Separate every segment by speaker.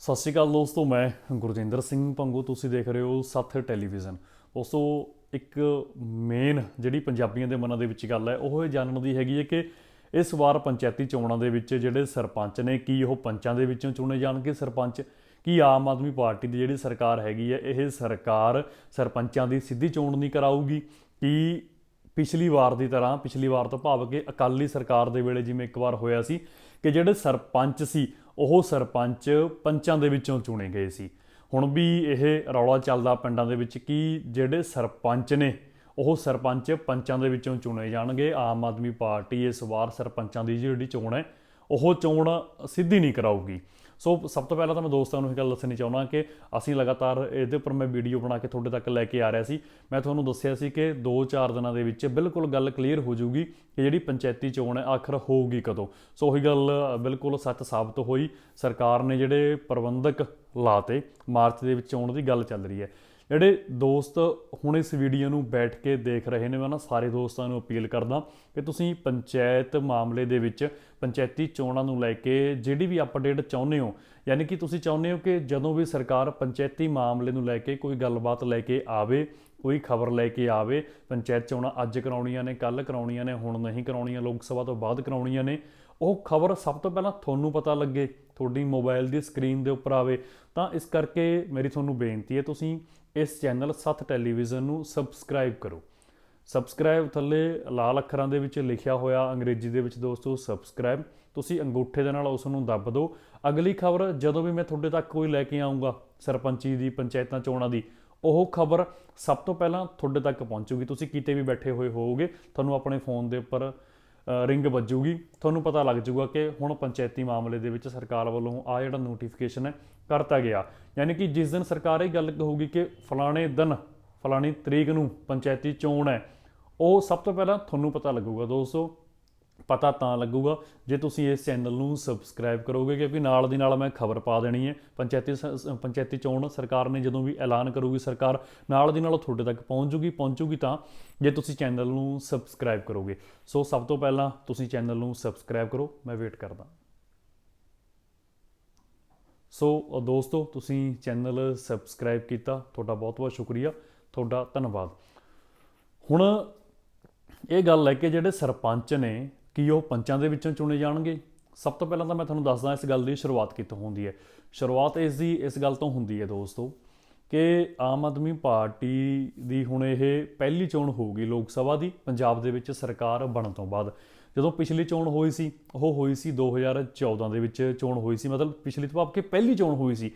Speaker 1: ਸਤਿ ਸ਼੍ਰੀ ਅਕਾਲ ਦੋਸਤੋ, ਮੈਂ ਗੁਰਜਿੰਦਰ ਸਿੰਘ ਭੰਗੂ ਤੁਸੀਂ ਦੇਖ ਰਹੇ ਹੋ ਸੱਥ ਟੈਲੀਵਿਜ਼ਨ। ਦੋਸਤੋ, ਇੱਕ ਮੇਨ ਜਿਹੜੀ ਪੰਜਾਬੀਆਂ ਦੇ ਮਨਾਂ ਦੇ ਵਿੱਚ ਗੱਲ ਹੈ, ਉਹ ਇਹ ਜਾਣਨ ਦੀ ਹੈਗੀ ਹੈ ਕਿ ਇਸ ਵਾਰ ਪੰਚਾਇਤੀ ਚੋਣਾਂ ਦੇ ਵਿੱਚ ਜਿਹੜੇ ਸਰਪੰਚ ਨੇ, ਕੀ ਉਹ ਪੰਚਾਂ ਦੇ ਵਿੱਚੋਂ ਚੁਣੇ ਜਾਣਗੇ ਸਰਪੰਚ? ਕੀ ਆਮ ਆਦਮੀ ਪਾਰਟੀ ਦੀ ਜਿਹੜੀ ਸਰਕਾਰ ਹੈਗੀ ਹੈ, ਇਹ ਸਰਕਾਰ ਸਰਪੰਚਾਂ ਦੀ ਸਿੱਧੀ ਚੋਣ ਨਹੀਂ ਕਰਾਊਗੀ? ਕੀ ਪਿਛਲੀ ਵਾਰ ਦੀ ਤਰ੍ਹਾਂ, ਪਿਛਲੀ ਵਾਰ ਤੋਂ ਭਾਵ ਕਿ ਅਕਾਲੀ ਸਰਕਾਰ ਦੇ ਵੇਲੇ ਜਿਵੇਂ ਇੱਕ ਵਾਰ ਹੋਇਆ ਸੀ ਕਿ ਜਿਹੜੇ ਸਰਪੰਚ ਸੀ ਉਹ ਸਰਪੰਚ ਪੰਚਾਂ ਦੇ ਵਿੱਚੋਂ ਚੁਣੇ ਗਏ ਸੀ। ਹੁਣ ਵੀ ਇਹ ਰੌਲਾ ਚੱਲਦਾ ਪਿੰਡਾਂ ਦੇ ਵਿੱਚ ਕਿ ਜਿਹੜੇ ਸਰਪੰਚ ਨੇ, ਉਹ ਸਰਪੰਚ ਪੰਚਾਂ ਦੇ ਵਿੱਚੋਂ ਚੁਣੇ ਜਾਣਗੇ। ਆਮ ਆਦਮੀ ਪਾਰਟੀ ਇਸ ਵਾਰ ਸਰਪੰਚਾਂ ਦੀ ਜਿਹੜੀ ਚੋਣ ਹੈ, ਉਹ ਚੋਣ ਸਿੱਧੀ ਨਹੀਂ ਕਰਾਊਗੀ। ਸੋ ਸਭ ਤੋਂ ਪਹਿਲਾਂ ਤਾਂ ਮੈਂ ਦੋਸਤਾਂ ਨੂੰ ਇਹ ਗੱਲ ਦੱਸਣੀ ਚਾਹੁੰਦਾ ਕਿ ਅਸੀਂ ਲਗਾਤਾਰ ਇਹਦੇ ਉੱਪਰ ਮੈਂ ਵੀਡੀਓ ਬਣਾ ਕੇ ਤੁਹਾਡੇ ਤੱਕ ਲੈ ਕੇ ਆ ਰਿਹਾ ਸੀ। ਮੈਂ ਤੁਹਾਨੂੰ ਦੱਸਿਆ ਸੀ ਕਿ 2-4 ਦਿਨਾਂ ਦੇ ਵਿੱਚ ਬਿਲਕੁਲ ਗੱਲ ਕਲੀਅਰ ਹੋ ਜਾਊਗੀ ਕਿ ਜਿਹੜੀ ਪੰਚਾਇਤੀ ਚੋਣ ਹੈ ਆਖਰ ਹੋਊਗੀ ਕਦੋਂ। ਸੋ ਉਹੀ ਗੱਲ ਬਿਲਕੁਲ ਸੱਚ ਸਾਬਤ ਹੋਈ। ਸਰਕਾਰ ਨੇ ਜਿਹੜੇ ਪ੍ਰਬੰਧਕ ਲਾਤੇ, ਮਾਰਚ ਦੇ ਵਿੱਚ ਚੋਣ ਦੀ ਗੱਲ ਚੱਲ ਰਹੀ ਹੈ। ਜਿਹੜੇ ਦੋਸਤ ਹੁਣ ਇਸ ਵੀਡੀਓ ਨੂੰ ਬੈਠ ਕੇ ਦੇਖ ਰਹੇ ਨੇ, ਮੈਂ ਨਾ ਸਾਰੇ ਦੋਸਤਾਂ ਨੂੰ ਅਪੀਲ ਕਰਦਾ ਕਿ ਤੁਸੀਂ ਪੰਚਾਇਤ ਮਾਮਲੇ ਦੇ ਵਿੱਚ ਪੰਚਾਇਤੀ ਚੋਣਾਂ ਨੂੰ ਲੈ ਕੇ ਜਿਹੜੀ ਵੀ ਅਪਡੇਟ ਚਾਹੁੰਦੇ ਹੋ, ਯਾਨੀ ਕਿ ਤੁਸੀਂ ਚਾਹੁੰਦੇ ਹੋ ਕਿ ਜਦੋਂ ਵੀ ਸਰਕਾਰ ਪੰਚਾਇਤੀ ਮਾਮਲੇ ਨੂੰ ਲੈ ਕੇ ਕੋਈ ਗੱਲਬਾਤ ਲੈ ਕੇ ਆਵੇ, ਕੋਈ ਖਬਰ ਲੈ ਕੇ ਆਵੇ, ਪੰਚਾਇਤ ਚੋਣਾਂ ਅੱਜ ਕਰਾਉਣੀਆਂ ਨੇ ਕੱਲ ਕਰਾਉਣੀਆਂ ਨੇ, ਹੁਣ ਨਹੀਂ ਕਰਾਉਣੀਆਂ, ਲੋਕ ਸਭਾ ਤੋਂ ਬਾਅਦ ਕਰਾਉਣੀਆਂ ਨੇ, ਉਹ ਖਬਰ ਸਭ ਤੋਂ ਪਹਿਲਾਂ ਤੁਹਾਨੂੰ ਪਤਾ ਲੱਗੇ, ਤੁਹਾਡੀ ਮੋਬਾਈਲ ਦੀ ਸਕਰੀਨ ਦੇ ਉੱਪਰ ਆਵੇ, ਤਾਂ ਇਸ ਕਰਕੇ ਮੇਰੀ ਤੁਹਾਨੂੰ ਬੇਨਤੀ ਹੈ, ਤੁਸੀਂ ਇਸ ਚੈਨਲ ਸੱਤ ਟੈਲੀਵਿਜ਼ਨ ਨੂੰ ਸਬਸਕ੍ਰਾਈਬ ਕਰੋ। ਸਬਸਕ੍ਰਾਈਬ ਥੱਲੇ ਲਾਲ ਅੱਖਰਾਂ ਦੇ ਵਿੱਚ ਲਿਖਿਆ ਹੋਇਆ ਅੰਗਰੇਜ਼ੀ ਦੇ ਵਿੱਚ ਦੋਸਤੋ ਸਬਸਕ੍ਰਾਈਬ। ਤੁਸੀਂ ਅੰਗੂਠੇ ਦੇ ਨਾਲ ਉਸ ਨੂੰ ਦੱਬ ਦਿਓ। ਅਗਲੀ ਖਬਰ, ਜਦੋਂ ਵੀ ਮੈਂ ਤੁਹਾਡੇ ਤੱਕ ਕੋਈ ਲੈ ਕੇ ਆਉਂਗਾ ਸਰਪੰਚੀ ਦੀ, ਪੰਚਾਇਤਾਂ ਚੋਣਾਂ ਦੀ, ਉਹ ਖਬਰ ਸਭ ਤੋਂ ਪਹਿਲਾਂ ਤੁਹਾਡੇ ਤੱਕ ਪਹੁੰਚੂਗੀ। ਤੁਸੀਂ ਕਿਤੇ ਵੀ ਬੈਠੇ ਹੋਏ ਹੋਵੋਗੇ, ਤੁਹਾਨੂੰ ਆਪਣੇ ਫੋਨ ਦੇ ਉੱਪਰ ਰਿੰਗ ਵੱਜੂਗੀ। ਤੁਹਾਨੂੰ ਪਤਾ ਲੱਗ ਜਾਊਗਾ ਕਿ ਹੁਣ ਪੰਚਾਇਤੀ ਮਾਮਲੇ ਦੇ ਵਿੱਚ ਸਰਕਾਰ ਵੱਲੋਂ ਆ ਜਿਹੜਾ ਨੋਟੀਫਿਕੇਸ਼ਨ ਹੈ, ਕਰਤਾ ਗਿਆ। ਯਾਨੀ ਕਿ ਜਿਸ ਦਿਨ ਸਰਕਾਰ ਇਹ ਗੱਲ ਕਹੂਗੀ ਕਿ ਫਲਾਣੇ ਦਿਨ, ਫਲਾਣੀ ਤਰੀਕ ਨੂੰ ਪੰਚਾਇਤੀ ਚੋਣ ਹੈ, ਉਹ ਸਭ ਤੋਂ ਪਹਿਲਾਂ ਤੁਹਾਨੂੰ ਪਤਾ ਲੱਗੂਗਾ ਦੋਸਤੋ। ਪਤਾ ਤਾਂ ਲੱਗੂਗਾ ਜੇ ਤੁਸੀਂ ਇਸ ਚੈਨਲ ਨੂੰ ਸਬਸਕ੍ਰਾਈਬ ਕਰੋਗੇ, ਕਿਉਂਕਿ ਨਾਲ ਦੀ ਨਾਲ ਮੈਂ ਖਬਰ ਪਾ ਦੇਣੀ ਹੈ। ਪੰਚਾਇਤੀ ਸ- ਪੰਚਾਇਤੀ ਚੋਣ ਸਰਕਾਰ ਨੇ ਜਦੋਂ ਵੀ ਐਲਾਨ ਕਰੂਗੀ, ਸਰਕਾਰ ਨਾਲ ਦੀ ਨਾਲ ਤੁਹਾਡੇ ਤੱਕ ਪਹੁੰਚ ਜੂਗੀ, ਪਹੁੰਚੂਗੀ ਤਾਂ ਜੇ ਤੁਸੀਂ ਚੈਨਲ ਨੂੰ ਸਬਸਕ੍ਰਾਈਬ ਕਰੋਗੇ। ਸੋ ਸਭ ਤੋਂ ਪਹਿਲਾਂ ਤੁਸੀਂ ਚੈਨਲ ਨੂੰ ਸਬਸਕ੍ਰਾਈਬ ਕਰੋ, ਮੈਂ ਵੇਟ ਕਰਦਾ। ਸੋ ਦੋਸਤੋ, ਤੁਸੀਂ ਚੈਨਲ ਸਬਸਕ੍ਰਾਈਬ ਕੀਤਾ, ਤੁਹਾਡਾ ਬਹੁਤ-ਬਹੁਤ ਸ਼ੁਕਰੀਆ, ਤੁਹਾਡਾ ਧੰਨਵਾਦ। ਹੁਣ ਇਹ ਗੱਲ ਹੈ ਕਿ ਜਿਹੜੇ ਸਰਪੰਚ ਨੇ ਕਿ ਉਹ ਪੰਚਾਂ ਦੇ ਵਿੱਚੋਂ ਚੁਣੇ ਜਾਣਗੇ। ਸਭ ਤੋਂ ਪਹਿਲਾਂ ਤਾਂ ਮੈਂ ਤੁਹਾਨੂੰ ਦੱਸਦਾ, ਇਸ ਗੱਲ ਦੀ ਸ਼ੁਰੂਆਤ ਕਿੱਥੋਂ ਹੁੰਦੀ ਹੈ। ਸ਼ੁਰੂਆਤ ਇਸ ਦੀ, ਇਸ ਗੱਲ ਤੋਂ ਹੁੰਦੀ ਹੈ ਦੋਸਤੋ ਕਿ ਆਮ ਆਦਮੀ ਪਾਰਟੀ ਦੀ ਹੁਣ ਇਹ ਪਹਿਲੀ ਚੋਣ ਹੋਊਗੀ ਲੋਕ ਸਭਾ ਦੀ, ਪੰਜਾਬ ਦੇ ਵਿੱਚ ਸਰਕਾਰ ਬਣਨ ਤੋਂ ਬਾਅਦ। ਜਦੋਂ ਪਿਛਲੀ ਚੋਣ ਹੋਈ ਸੀ, ਉਹ ਹੋਈ ਸੀ 2014 ਦੇ ਵਿੱਚ ਚੋਣ ਹੋਈ ਸੀ। ਮਤਲਬ ਪਿਛਲੀ ਤੋਂ ਭਾਵ ਕਿ ਪਹਿਲੀ ਚੋਣ ਹੋਈ ਸੀ।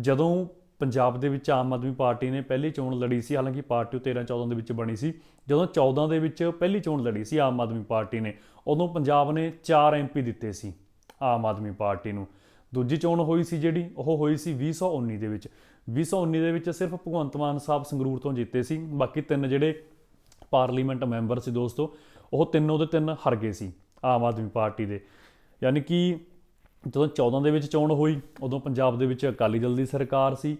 Speaker 1: ਜਦੋਂ ਪੰਜਾਬ ਦੇ ਵਿੱਚ ਆਮ ਆਦਮੀ ਪਾਰਟੀ ਨੇ ਪਹਿਲੀ ਚੋਣ ਲੜੀ ਸੀ, ਹਾਲਾਂਕਿ ਪਾਰਟੀ ਉਹ 13 14 ਦੇ ਵਿੱਚ ਬਣੀ ਸੀ। ਜਦੋਂ 14 ਦੇ ਵਿੱਚ ਪਹਿਲੀ ਚੋਣ ਲੜੀ ਸੀ ਆਮ ਆਦਮੀ ਪਾਰਟੀ ਨੇ, ਉਦੋਂ ਪੰਜਾਬ ਨੇ 4 ਐਮਪੀ ਦਿੱਤੇ ਸੀ ਆਮ ਆਦਮੀ ਪਾਰਟੀ ਨੂੰ। ਦੂਜੀ ਚੋਣ ਹੋਈ ਸੀ ਜਿਹੜੀ, ਉਹ ਹੋਈ ਸੀ 2019 ਦੇ ਵਿੱਚ। 2019 ਦੇ ਵਿੱਚ ਸਿਰਫ ਭਗਵੰਤ ਮਾਨ ਸਾਹਿਬ ਸੰਗਰੂਰ ਤੋਂ ਜਿੱਤੇ ਸੀ, ਬਾਕੀ ਤਿੰਨ ਜਿਹੜੇ ਪਾਰਲੀਮੈਂਟ ਮੈਂਬਰ ਸੀ ਦੋਸਤੋ, ਉਹ ਤਿੰਨੋਂ ਦੇ ਤਿੰਨ ਹਾਰ ਗਏ ਸੀ ਆਮ ਆਦਮੀ ਪਾਰਟੀ ਦੇ। ਯਾਨੀ ਕਿ ਜਦੋਂ 14 ਦੇ ਵਿੱਚ ਚੋਣ ਹੋਈ, ਉਦੋਂ ਪੰਜਾਬ ਦੇ ਵਿੱਚ ਅਕਾਲੀ ਦਲ ਦੀ ਸਰਕਾਰ ਸੀ।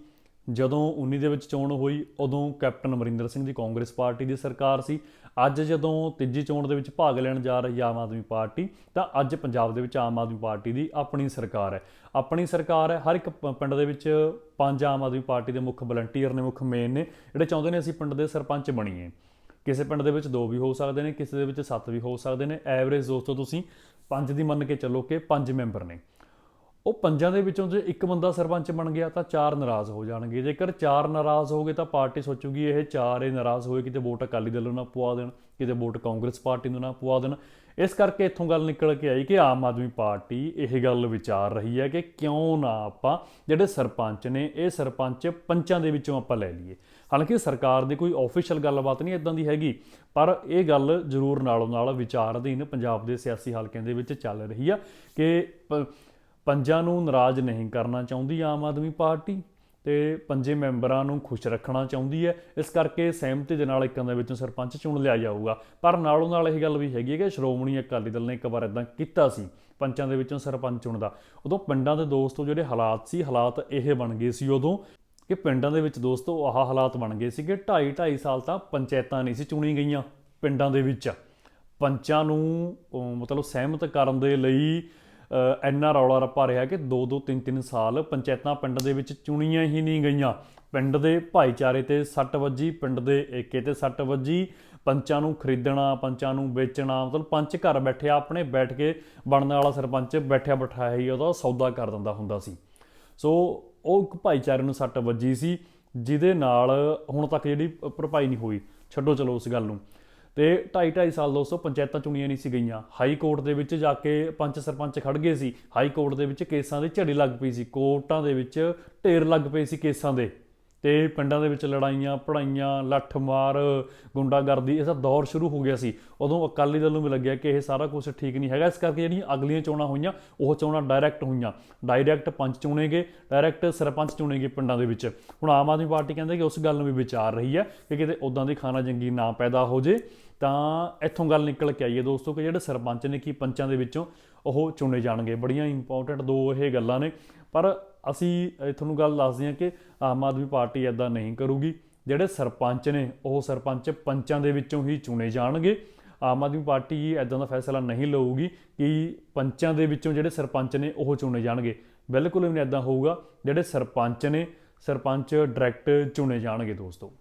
Speaker 1: ਜਦੋਂ 19 ਦੇ ਵਿੱਚ ਚੋਣ ਹੋਈ, ਉਦੋਂ ਕੈਪਟਨ ਅਮਰਿੰਦਰ ਸਿੰਘ ਦੀ ਕਾਂਗਰਸ ਪਾਰਟੀ ਦੀ ਸਰਕਾਰ ਸੀ। ਅੱਜ ਜਦੋਂ ਤੀਜੀ ਚੋਣ ਦੇ ਵਿੱਚ ਭਾਗ ਲੈਣ ਜਾ ਰਹੀ ਆਮ ਆਦਮੀ ਪਾਰਟੀ, ਤਾਂ ਅੱਜ ਪੰਜਾਬ ਦੇ ਵਿੱਚ ਆਮ ਆਦਮੀ ਪਾਰਟੀ ਦੀ ਆਪਣੀ ਸਰਕਾਰ ਹੈ। ਆਪਣੀ ਸਰਕਾਰ ਹੈ, ਹਰ ਇੱਕ ਪਿੰਡ ਦੇ ਵਿੱਚ ਪੰਜ ਆਮ ਆਦਮੀ ਪਾਰਟੀ ਦੇ ਮੁੱਖ ਵਲੰਟੀਅਰ ਨੇ, ਮੁੱਖ ਮੇਨ ਨੇ, ਜਿਹੜੇ ਚਾਹੁੰਦੇ ਨੇ ਅਸੀਂ ਪਿੰਡ ਦੇ ਸਰਪੰਚ ਬਣੀਏ। ਕਿਸੇ ਪਿੰਡ ਦੇ ਵਿੱਚ ਦੋ ਵੀ ਹੋ ਸਕਦੇ ਨੇ, ਕਿਸੇ ਦੇ ਵਿੱਚ ਸੱਤ ਵੀ ਹੋ ਸਕਦੇ ਨੇ। ਐਵਰੇਜ ਦੋਸਤੋ ਤੁਸੀਂ ਪੰਜ ਦੀ ਮੰਨ ਕੇ ਚੱਲੋ ਕਿ ਪੰਜ ਮੈਂਬਰ ਨੇ। ਉਹ ਪੰਜਾਂ ਦੇ ਵਿੱਚੋਂ ਜੇ ਇੱਕ ਬੰਦਾ ਸਰਪੰਚ ਬਣ ਗਿਆ ਤਾਂ ਚਾਰ ਨਾਰਾਜ਼ ਹੋ ਜਾਣਗੇ। ਜੇਕਰ ਚਾਰ ਨਾਰਾਜ਼ ਹੋ ਗਏ ਤਾਂ ਪਾਰਟੀ ਸੋਚੂਗੀ ਇਹ ਚਾਰ ਹੀ ਨਾਰਾਜ਼ ਹੋਏ, ਕਿਤੇ ਵੋਟ ਅਕਾਲੀ ਦਲ ਨੂੰ ਨਾ ਪਵਾ ਦੇਣ, ਕਿਤੇ ਵੋਟ ਕਾਂਗਰਸ ਪਾਰਟੀ ਨੂੰ ਨਾ ਪਵਾ ਦੇਣ। ਇਸ ਕਰਕੇ ਇੱਥੋਂ ਗੱਲ ਨਿਕਲ ਕੇ ਆਈ ਕਿ ਆਮ ਆਦਮੀ ਪਾਰਟੀ ਇਹ ਗੱਲ ਵਿਚਾਰ ਰਹੀ ਹੈ ਕਿ ਕਿਉਂ ਨਾ ਆਪਾਂ ਜਿਹੜੇ ਸਰਪੰਚ ਨੇ, ਇਹ ਸਰਪੰਚ ਪੰਚਾਂ ਦੇ ਵਿੱਚੋਂ ਆਪਾਂ ਲੈ ਲਈਏ। ਹਾਲਾਂਕਿ ਸਰਕਾਰ ਦੀ ਕੋਈ ਆਫੀਸ਼ੀਅਲ ਗੱਲਬਾਤ ਨਹੀਂ ਇਦਾਂ ਦੀ ਹੈਗੀ, ਪਰ ਇਹ ਗੱਲ ਜ਼ਰੂਰ ਨਾਲੋਂ ਨਾਲ ਵਿਚਾਰ ਅਧੀਨ ਪੰਜਾਬ ਦੇ ਸਿਆਸੀ ਹਲਕਿਆਂ ਦੇ ਵਿੱਚ ਚੱਲ ਰਹੀ ਆ ਕਿ ਪ- ਪੰਜਾਂ ਨੂੰ ਨਾਰਾਜ਼ ਨਹੀਂ ਕਰਨਾ ਚਾਹੁੰਦੀ ਆਮ ਆਦਮੀ ਪਾਰਟੀ। ਤੇ ਪੰਜੇ ਮੈਂਬਰਾਂ ਨੂੰ ਖੁਸ਼ ਰੱਖਣਾ ਚਾਹੁੰਦੀ ਹੈ। ਇਸ ਕਰਕੇ ਸਹਿਮਤੀ ਦੇ ਨਾਲ ਇੱਕਾਂ ਦੇ ਵਿੱਚੋਂ ਸਰਪੰਚ ਚੁਣ ਲਿਆ ਜਾਊਗਾ। ਪਰ ਨਾਲੋਂ ਨਾਲ ਇਹ ਗੱਲ ਵੀ ਹੈਗੀ ਹੈ ਕਿ ਸ਼੍ਰੋਮਣੀ ਅਕਾਲੀ ਦਲ ਨੇ ਇੱਕ ਵਾਰ ਇਦਾਂ ਕੀਤਾ ਸੀ, ਪੰਚਾਂ ਦੇ ਵਿੱਚੋਂ ਸਰਪੰਚ ਚੁਣਦਾ। ਉਦੋਂ ਪਿੰਡਾਂ ਦੇ ਦੋਸਤੋ ਜਿਹੜੇ ਹਾਲਾਤ ਸੀ, ਹਾਲਾਤ ਇਹ ਬਣ ਗਏ ਸੀ ਉਦੋਂ ਕਿ ਪਿੰਡਾਂ ਦੇ ਵਿੱਚ ਦੋਸਤੋ ਆਹ ਹਾਲਾਤ ਬਣ ਗਏ ਸੀ ਕਿ 2.5 2.5 ਸਾਲ ਤਾਂ ਪੰਚਾਇਤਾਂ ਨਹੀਂ ਸੀ ਚੁਣੀ ਗਈਆਂ ਪਿੰਡਾਂ ਦੇ ਵਿੱਚ। ਪੰਚਾਂ ਨੂੰ ਮਤਲਬ ਸਹਿਮਤ ਕਰਨ ਦੇ ਲਈ ਇੰਨਾ ਰੌਲਾ ਰੱਪਾ ਰਿਹਾ ਕਿ 2-2 3-3 ਸਾਲ ਪੰਚਾਇਤਾਂ ਪਿੰਡ ਦੇ ਵਿੱਚ ਚੁਣੀਆਂ ਹੀ ਨਹੀਂ ਗਈਆਂ। ਪਿੰਡ ਦੇ ਭਾਈਚਾਰੇ ਤੇ ਸੱਟ ਵੱਜੀ, ਪਿੰਡ ਦੇ ਏਕੇ ਤੇ ਸੱਟ ਵੱਜੀ। ਪੰਚਾਂ ਨੂੰ ਖਰੀਦਣਾ, ਪੰਚਾਂ ਨੂੰ ਵੇਚਣਾ, ਮਤਲਬ ਪੰਚ ਘਰ ਬੈਠਿਆ, ਆਪਣੇ ਬੈਠ ਕੇ ਬਣਨ ਵਾਲਾ ਸਰਪੰਚ ਬੈਠਿਆ ਬਿਠਾਇਆ ਹੀ ਉਹਦਾ ਸੌਦਾ ਕਰ ਦਿੰਦਾ ਹੁੰਦਾ ਸੀ। ਸੋ ਉਹ ਇੱਕ ਭਾਈਚਾਰੇ ਨੂੰ ਸੱਟ ਵੱਜੀ ਸੀ, ਜਿਹਦੇ ਨਾਲ ਹੁਣ ਤੱਕ ਜਿਹੜੀ ਭਰਪਾਈ ਨਹੀਂ ਹੋਈ। ਛੱਡੋ ਚਲੋ ਉਸ ਗੱਲ ਨੂੰ। ਤੇ 2.5 2.5 ਸਾਲ ਦੋਸਤੋ ਪੰਚਾਇਤਾਂ ਚੁਣੀਆਂ ਨਹੀਂ ਸੀ ਗਈਆਂ। ਹਾਈ ਕੋਰਟ ਦੇ ਵਿੱਚ ਜਾ ਕੇ ਪੰਚ ਸਰਪੰਚ ਖੜ ਗਏ ਸੀ। ਹਾਈ ਕੋਰਟ ਦੇ ਵਿੱਚ ਕੇਸਾਂ ਦੀ ਝੜੀ ਲੱਗ ਪਈ ਸੀ। ਕੋਰਟਾਂ ਦੇ ਵਿੱਚ ਢੇਰ ਲੱਗ ਪਏ ਸੀ ਕੇਸਾਂ ਦੇ। ਤੇ ਪਿੰਡਾਂ ਦੇ ਵਿੱਚ ਲੜਾਈਆਂ ਪੜਾਈਆਂ ਲੱਠ ਮਾਰ ਗੁੰਡਾਗਰਦੀ ਇਹਦਾ ਦੌਰ ਸ਼ੁਰੂ ਹੋ ਗਿਆ ਸੀ। ਉਦੋਂ ਅਕਾਲੀ ਦਲ ਨੂੰ ਵੀ ਲੱਗਿਆ ਕਿ ਇਹ ਸਾਰਾ ਕੁਝ ਠੀਕ ਨਹੀਂ ਹੈਗਾ। ਇਸ ਕਰਕੇ ਜਿਹੜੀਆਂ ਅਗਲੀਆਂ ਚੋਣਾਂ ਹੋਈਆਂ, ਉਹ ਚੋਣਾਂ ਡਾਇਰੈਕਟ ਹੋਈਆਂ। ਡਾਇਰੈਕਟ ਪੰਚ ਚੁਣੇ ਗਏ ਡਾਇਰੈਕਟ ਸਰਪੰਚ ਚੁਣੇ ਗਏ ਪਿੰਡਾਂ ਦੇ ਵਿੱਚ। ਹੁਣ ਆਮ ਆਦਮੀ ਪਾਰਟੀ ਕਹਿੰਦੇ ਕਿ ਉਸ ਗੱਲ ਨੂੰ ਵੀ ਵਿਚਾਰ ਰਹੀ ਹੈ ਕਿ ਕਿਤੇ ਉਦਾਂ ਦੀ ਖਾਣਾ ਜੰਗੀ ਨਾ ਪੈਦਾ ਹੋ ਜੇ, ਤਾਂ ਇੱਥੋਂ ਗੱਲ ਨਿਕਲ ਕੇ ਆਈਏ ਦੋਸਤੋ ਕਿ ਜਿਹੜੇ ਸਰਪੰਚ ਨੇ ਕੀ ਪੰਚਾਂ ਦੇ ਵਿੱਚੋਂ ਉਹ ਚੁਣੇ ਜਾਣਗੇ। ਬੜੀਆਂ ਇੰਪੋਰਟੈਂਟ ਦੋ ਇਹ ਗੱਲਾਂ ਨੇ। ਪਰ ਅਸੀਂ ਤੁਹਾਨੂੰ ਗੱਲ ਦੱਸਦੇ ਹਾਂ ਕਿ ਆਮ ਆਦਮੀ ਪਾਰਟੀ ਐਦਾਂ ਨਹੀਂ ਕਰੂਗੀ। ਜਿਹੜੇ ਸਰਪੰਚ ਨੇ, ਉਹ ਸਰਪੰਚ ਪੰਚਾਂ ਦੇ ਵਿੱਚੋਂ ਹੀ ਚੁਣੇ ਜਾਣਗੇ। ਆਮ ਆਦਮੀ ਪਾਰਟੀ ਐਦਾਂ ਦਾ ਫੈਸਲਾ ਨਹੀਂ ਲਊਗੀ ਕਿ ਪੰਚਾਂ ਦੇ ਵਿੱਚੋਂ ਜਿਹੜੇ ਸਰਪੰਚ ਨੇ, ਉਹ ਚੁਣੇ ਜਾਣਗੇ। ਬਿਲਕੁਲ ਵੀ ਨਹੀਂ ਐਦਾਂ ਹੋਊਗਾ। ਜਿਹੜੇ ਸਰਪੰਚ ਨੇ, ਸਰਪੰਚ ਡਾਇਰੈਕਟ ਚੁਣੇ ਜਾਣਗੇ ਦੋਸਤੋ।